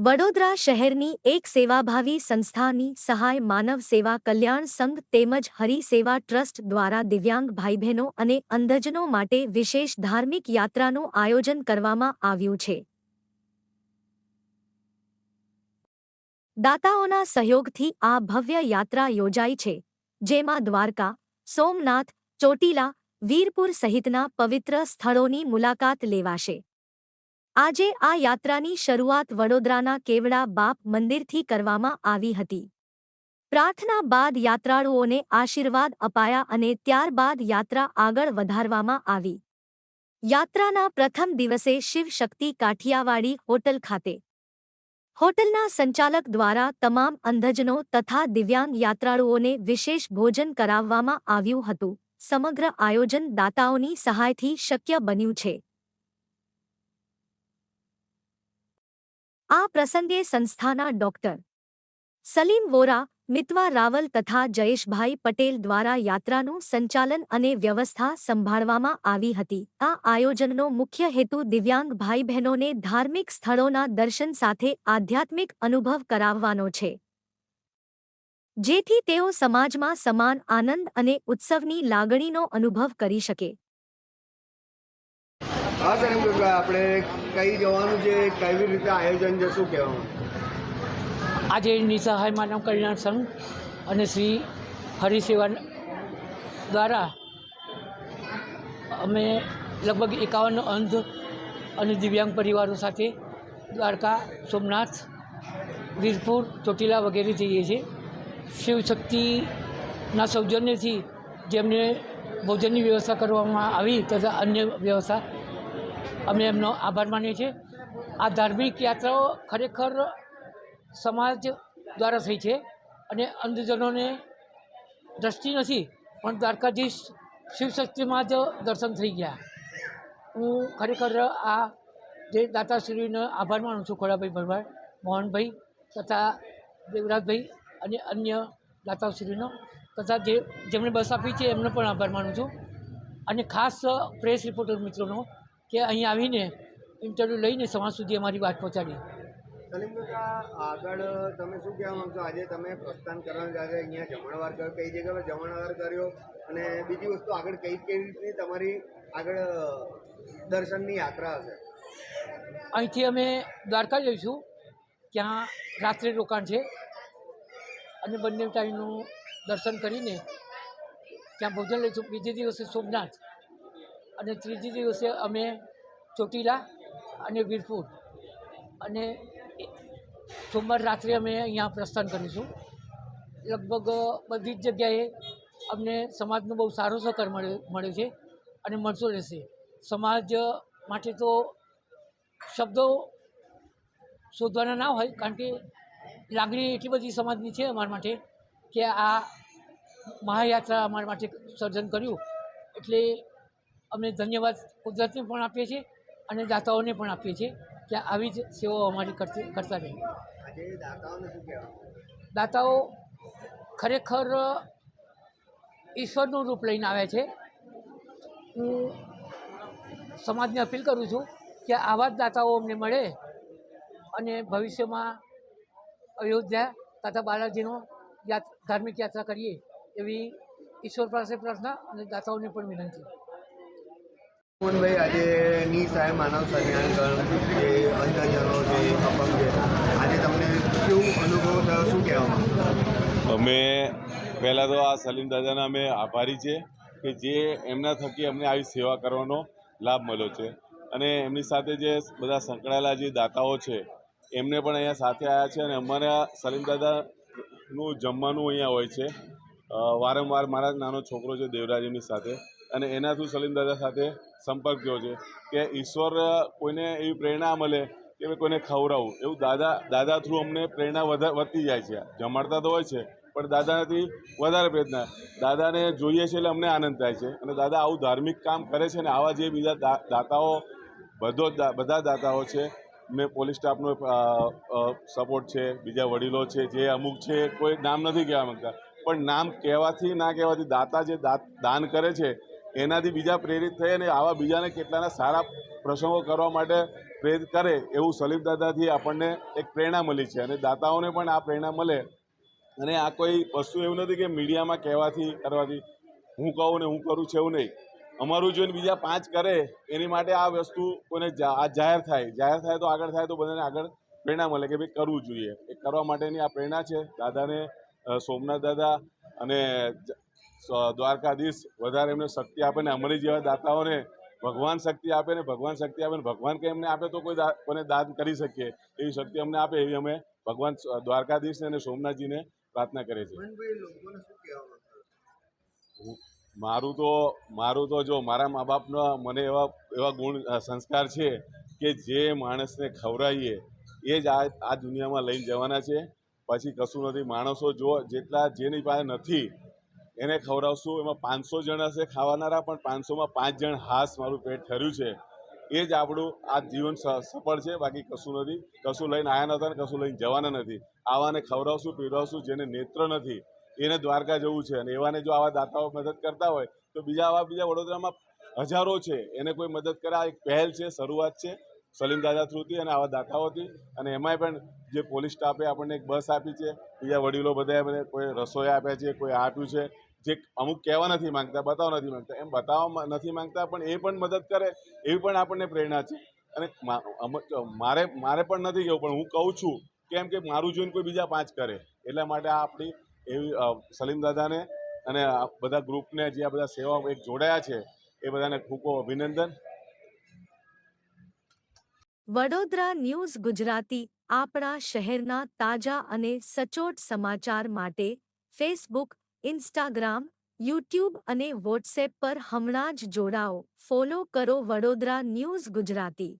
વડોદરા શહેરની એક સેવાભાવી સંસ્થાની સહાય માનવ સેવા કલ્યાણ સંઘ તેમજ હરિસેવા ટ્રસ્ટ દ્વારા દિવ્યાંગ ભાઈ બહેનો અને અંધજનો માટે વિશેષ ધાર્મિક યાત્રાનું આયોજન કરવામાં આવ્યું છે. દાતાઓના સહયોગથી આ ભવ્ય યાત્રા યોજાઈ છે, જેમાં દ્વારકા, સોમનાથ, ચોટીલા, વીરપુર સહિતના પવિત્ર સ્થળોની મુલાકાત લેવાશે. આજે આ યાત્રાની શરૂઆત વડોદરાના કેવડા બાપ મંદિરથી કરવામાં આવી હતી. પ્રાર્થના બાદ યાત્રાળુઓને આશીર્વાદ અપાયા અને ત્યારબાદ યાત્રા આગળ વધારવામાં આવી. યાત્રાના પ્રથમ દિવસે શિવ શક્તિ કાઠિયાવાડી હોટલ ખાતે. હોટલના સંચાલક દ્વારા તમામ અંધજનો તથા દિવ્યાંગ યાત્રાળુઓને વિશેષ ભોજન કરાવવામાં આવ્યું હતું. સમગ્ર આયોજન દાતાઓની સહાયથી શક્ય બન્યું છે. આ પ્રસંગે સંસ્થાના ડોક્ટર સલીમ વોરા, મિતવા રાવલ તથા જયેશભાઈ પટેલ દ્વારા યાત્રાનું સંચાલન અને વ્યવસ્થા સંભાળવામાં આવી હતી. આ આયોજનનો મુખ્ય હેતુ દિવ્યાંગ ભાઈ બહેનોને ધાર્મિક સ્થળોના દર્શન સાથે આધ્યાત્મિક અનુભવ કરાવવાનો છે. જેથી તેઓ સમાજમાં સમાન આનંદ અને ઉત્સવની લાગણીનો અનુભવ કરી શકે. હા, સર, એમ કે આપણે કઈ જવાનું છે, કેવી રીતે આયોજન છે, શું કહેવાનું? આજે નિસહાય માનવ કલ્યાણ સંઘ અને શ્રી હરિસેવા દ્વારા અમે લગભગ એકાવન અંધ અને દિવ્યાંગ પરિવારો સાથે દ્વારકા, સોમનાથ, વીરપુર, ચોટીલા વગેરે જઈએ છીએ. શિવશક્તિના સૌજન્યથી જેમને ભોજનની વ્યવસ્થા કરવામાં આવી તથા અન્ય વ્યવસ્થા અમે એમનો આભાર માનીએ છીએ. આ ધાર્મિક યાત્રાઓ ખરેખર સમાજ દ્વારા થઈ છે અને અંધજનોને દ્રષ્ટિ નથી, પણ દ્વારકાધીશ શિવશક્તિમાં જ દર્શન થઈ ગયા. હું ખરેખર આ જે દાતાશ્રીનો આભાર માનું છું, ખોડાભાઈ ભરવાડ, મોહનભાઈ તથા દેવરાજભાઈ અને અન્ય દાતાશ્રીનો તથા જે જેમણે બસ આપી છે એમનો પણ આભાર માનું છું. અને ખાસ પ્રેસ રિપોર્ટર મિત્રોનો કે અહીં આવીને ઇન્ટરવ્યૂ લઈને સમાજ સુધી અમારી વાત પહોંચાડી. આગળ તમે શું કહેવા માંગશો? આજે તમે પ્રસ્થાન કરવાનું આજે અહીંયા જમણવાર કર્યો કઈ જગ્યા પર જમણવાર કર્યો? અને બીજી વસ્તુ આગળ કઈ કઈ રીતની તમારી આગળ દર્શનની યાત્રા હશે? અહીંથી અમે દ્વારકા જઈશું ત્યાં રાત્રે રોકાણ છે. અને બંને ટાઈમનું દર્શન કરીને ત્યાં ભોજન લઈશું. બીજે દિવસે સોમનાથ. અને ત્રીજે દિવસે અમે ચોટીલા અને વીરપુર અને સોમવાર રાત્રે અમે અહીંયા પ્રસ્થાન કરીશું. લગભગ બધી જ જગ્યાએ અમને સમાજનો બહુ સારો સહકાર મળે મળે છે અને મળતો રહેશે. સમાજ માટે તો શબ્દો શોધવાના ના હોય, કારણ કે લાગણી એટલી બધી સમાજની છે અમારા માટે કે આ મહાયાત્રા અમારા માટે સર્જન કર્યું. એટલે અમે ધન્યવાદ કુદરતને પણ આપીએ છીએ અને દાતાઓને પણ આપીએ છીએ કે આવી જ સેવાઓ અમારી કરતી કરતા રહે. આજે દાતાઓને શું કહેવા? દાતાઓ ખરેખર ઈશ્વરનું રૂપ લઈને આવ્યા છે. હું સમાજને અપીલ કરું છું કે આવા જ દાતાઓ અમને મળે અને ભવિષ્યમાં અયોધ્યા તથા બાલાજીનો યાત ધાર્મિક યાત્રા કરીએ એવી ઈશ્વર પાસે પ્રાર્થના અને દાતાઓને પણ વિનંતી. મોહનભાઈ, આજે ની સાહેબ માનવ કલ્યાણ જે અંધજનો છે અપંગ છે આજે તમને કેવું અનુભવ થયો? શું કહેવામાં અમે પહેલાં તો આ સલીમ દાદાના અમે આભારી છે કે જે એમના થકી અમને આવી સેવા કરવાનો લાભ મળ્યો છે. અને એમની સાથે જે બધા સંકળાયેલા જે દાતાઓ છે, એમને પણ અહીંયા સાથે આવ્યા છે અને અમારા સલીમ દાદાનું જમવાનું અહીંયા હોય છે. વારંવાર મારા નાનો છોકરો છે દેવરાજ સાથે. અને એનાથી સલીમ દાદા સાથે સંપર્ક થયો છે કે ઈશ્વર કોઈને એવી પ્રેરણા મળે કે કોઈને ખવડાવવું એવું દાદા દાદા થ્રુ અમને પ્રેરણા વધારે વધતી જાય છે. જમાડતા તો હોય છે, પણ દાદાથી વધારે પ્રેરણા દાદાને જોઈએ છે એટલે અમને આનંદ થાય છે. અને દાદા આવું ધાર્મિક કામ કરે છે અને આવા જે બીજા દાતાઓ, બધો બધા દાતાઓ છે મેં પોલીસ સ્ટાફનો સપોર્ટ છે, બીજા વડીલો છે, જે અમુક છે, કોઈ નામ નથી કહેવા માંગતા. પણ નામ કહેવાથી ના કહેવાથી દાતા જે દાન કરે છે એનાથી બીજા પ્રેરિત થઈ અને આવા બીજાને કેટલાના સારા પ્રસંગો કરવા માટે પ્રેરિત કરે એવું સલીમ દાદાથી આપણને એક પ્રેરણા મળી છે. અને દાતાઓને પણ આ પ્રેરણા મળે. અને આ કોઈ વસ્તુ એવું નથી કે મીડિયામાં કહેવાથી કરવાથી હું કહું ને હું કરું છે એવું નહીં. અમારું જોઈને બીજા પાંચ કરે, એની માટે આ વસ્તુ કોઈને આ જાહેર થાય. જાહેર થાય તો આગળ થાય તો બધાને આગળ પ્રેરણા મળે કે ભાઈ કરવું જોઈએ. એ કરવા માટેની આ પ્રેરણા છે. દાદાને સોમનાથ દાદા અને દ્વારકાધીશ વધારે એમને શક્તિ આપે ને અમારી જેવા દાતાઓને ભગવાન શક્તિ આપે ને ભગવાન શક્તિ આપે ને ભગવાન કે એમને આપે તો કોઈ કોને દાન કરી શકીએ. એવી શક્તિ અમને આપે એવી અમે ભગવાન દ્વારકાધીશને અને સોમનાથજીને પ્રાર્થના કરીએ છીએ? મારું તો મારું તો જો મારા મા બાપનો મને એવા એવા ગુણ સંસ્કાર છે કે જે માણસને ખવડાવીએ એ જ આ આ દુનિયામાં લઈને જવાના છે. પછી કશું નથી. માણસો જો જેટલા જેની પાસે નથી એને ખવડાવશું. એમાં પાંચસો જણ હશે ખાવાનારા, પણ પાંચસોમાં પાંચ જણ હાસ મારું પેટ ઠર્યું છે. એ જ આપણું આ જીવન સફળ છે. બાકી કશું નથી. કશું લઈને આવ્યા નતા ને કશું લઈને જવાના નથી. આવાને ખવડાવશું, પીવડાવશું, જેને નેત્ર નથી, એને દ્વારકા જવું છે. અને એવાને જો આવા દાતાઓ મદદ કરતા હોય, તો બીજા આવા બીજા વડોદરામાં હજારો છે. એને કોઈ મદદ કરે. આ એક પહેલ છે, શરૂઆત છે, સલીમ દાદા થ્રુથી અને આવા દાતાઓથી અને એમાંય પણ જે પોલીસ સ્ટાફે આપણને એક બસ આપી છે. બીજા વડીલો બધાએ મને કોઈ રસોઈ આપ્યા છે, કોઈ આપ્યું છે. જે અમુક કહેવા નથી માંગતા, બતાવવા નથી માંગતા, એમ બતાવવા નથી માંગતા, પણ એ પણ મદદ કરે, એવી પણ આપણને પ્રેરણા છે. અને મારે મારે પણ નથી કહેવું પણ હું કહું છું કેમ કે મારું જોઈને કોઈ બીજા પાંચ કરે. એટલા માટે આ આપણી એવી સલીમ દાદાને અને બધા ગ્રુપને જે આ બધા સેવા એક જોડાયા છે, એ બધાને ખૂબ ખૂબ અભિનંદન. વડોદરા ન્યૂઝ ગુજરાતી, આપણા શહેરના તાજા અને સચોટ સમાચાર માટે ફેસબુક ઇન્સ્ટાગ્રામ યુટ્યુબ અને વોટ્સએપ પર હમણાં જ જોડાઓ. ફોલો કરો વડોદરા ન્યૂઝ ગુજરાતી.